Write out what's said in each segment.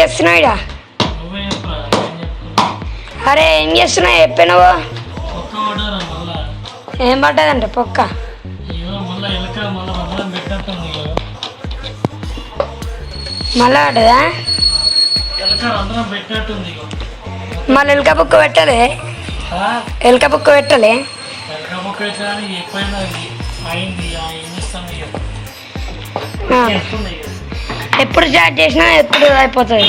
చేస్తున్నావు ఇడ అరే ఏం చేస్తున్నావు? చెప్పే నువ్వు. ఏం పడ్డదంటే పొక్క? మళ్ళా పడ్డదా? మళ్ళీ ఎలుక బుక్క పెట్టలే? ఎలుక బుక్క పెట్టలే? ఎలక ఎప్పుడు స్టార్ట్ చేసినా ఎప్పుడు అయిపోతుంది.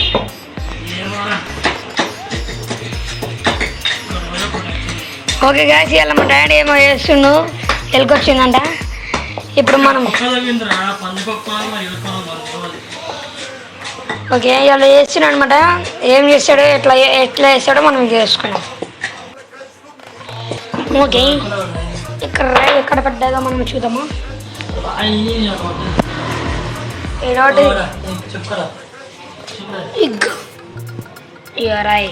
ఓకే గాయస్ ఇవాళ మా డాడీ ఏమో వేస్తుండు ఎలుకొచ్చిందంట ఇప్పుడు మనం ఓకే ఇవాళ చేస్తున్నాడు అనమాట ఏం చేస్తాడో ఎట్లా ఎట్లా చేస్తాడో మనం చేసుకున్నాం ఓకే ఇక్కడ ఎక్కడ పడ్డాదో మనం చూద్దాము? అయ్యి చెప్పవద్దు. ఏడోటి ఓరా, చెప్పురా చెప్పురా. ఇగ్ ఇక రాయి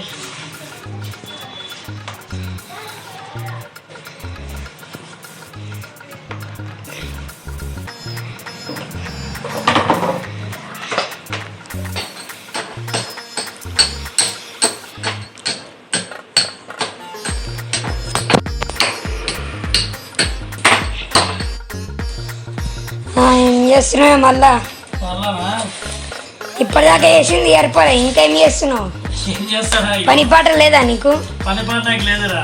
ఆ, ఏం చేస్తున్నావు మళ్ళా మళ్ళానా? ఇప్పటిదాకా చేసింది సరిపోలే ఇంకేం చేస్తున్నావు? పని పాట లేదా నీకు? పని పాట లేదురా.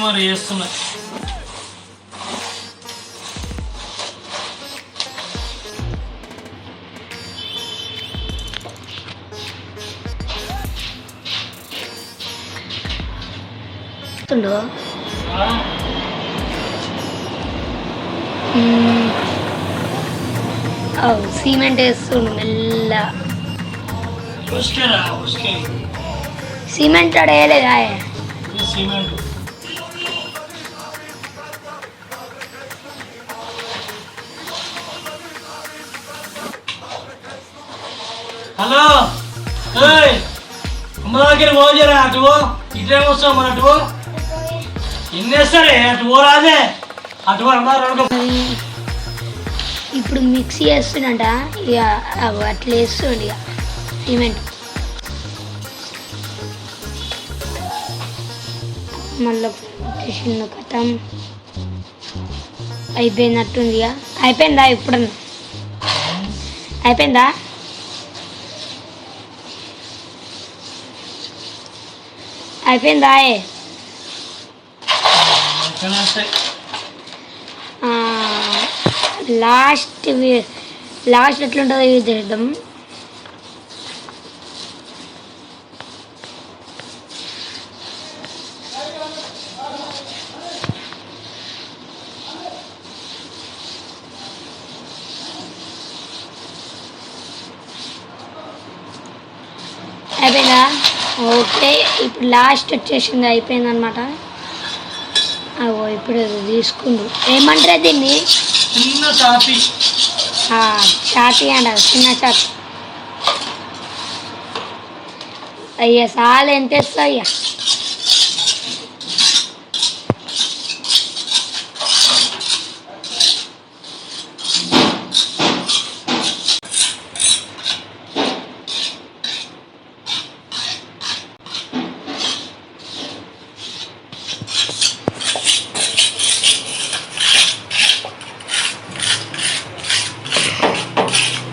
మరి చేస్తున్నా. ఆ? మ్మ్. ఓ సిమెంట్ వేస్తుండు మెల్ల ఉసుకేరా ఉసుకే సిమెంట్ ఆడ వేయలేదా ఇది సిమెంట్ హలో ఏయ్ అమ్మ దగ్గర పోజరా అటు పో. ఇటేం వస్తావు మన అటు పో. ఎన్ని వేస్తారే అటు పో రాదే అటు పో, అమ్మ రెండు అది ఇప్పుడు మిక్సీ వేస్తుండంట ఇక అట్లా వేస్తుంది ఇక. సిమెంట్ మళ్ళీ చిన్న కథం. అయిపోయినట్టుంది ఇక. అయిపోయిందా ఇప్పుడు అయిపోయిందా? అయిపోయిందా లాస్ట్ లాస్ట్ ఎట్లుంటుందో ఇది చేద్దాం. అయిపోయిందా? ఓకే ఇప్పుడు లాస్ట్ వచ్చేసింది అయిపోయిందనమాట అగో ఇప్పుడు తీసుకుండు. ఏమంటారు దీన్ని? చిన్న కాపీ ఆ, ఛాతీ చిన్న ఛాతీ. అయ్యా సాలు ఎంత ఇస్తా అయ్యా?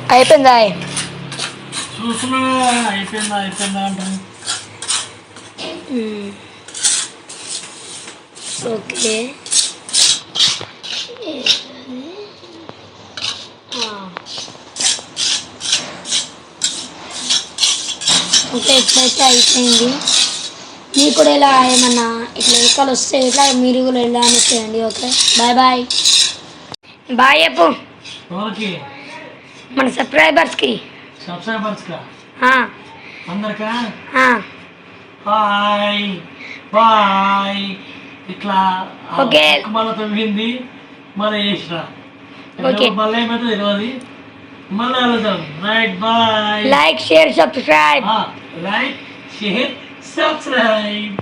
అయిపోయిందా? మ్మ్. ఓకే. ఓకే ఇట్లయితే అయిపోయింది? మీకు కూడా ఇలా ఏమన్నా ఇట్లా ఎక్కలు వస్తే ఇట్లా మీరు కూడా ఇలా అని చేయండి ఓకే? Bye bye. బాయ్ చెప్పు. ఎవరికి మన సబ్స్క్రైబర్స్కి. సబ్స్క్రైబర్స్కా? అందరికా. Hi bye. ఇట్లా ఓకే. మళ్ళీ తవ్వింది మళ్ళీ చేసిన. మళ్ళీ ఏమైతే తెలియదు మళ్ళీ వెళ్దాం right bye. Like share subscribe. Like share subscribe.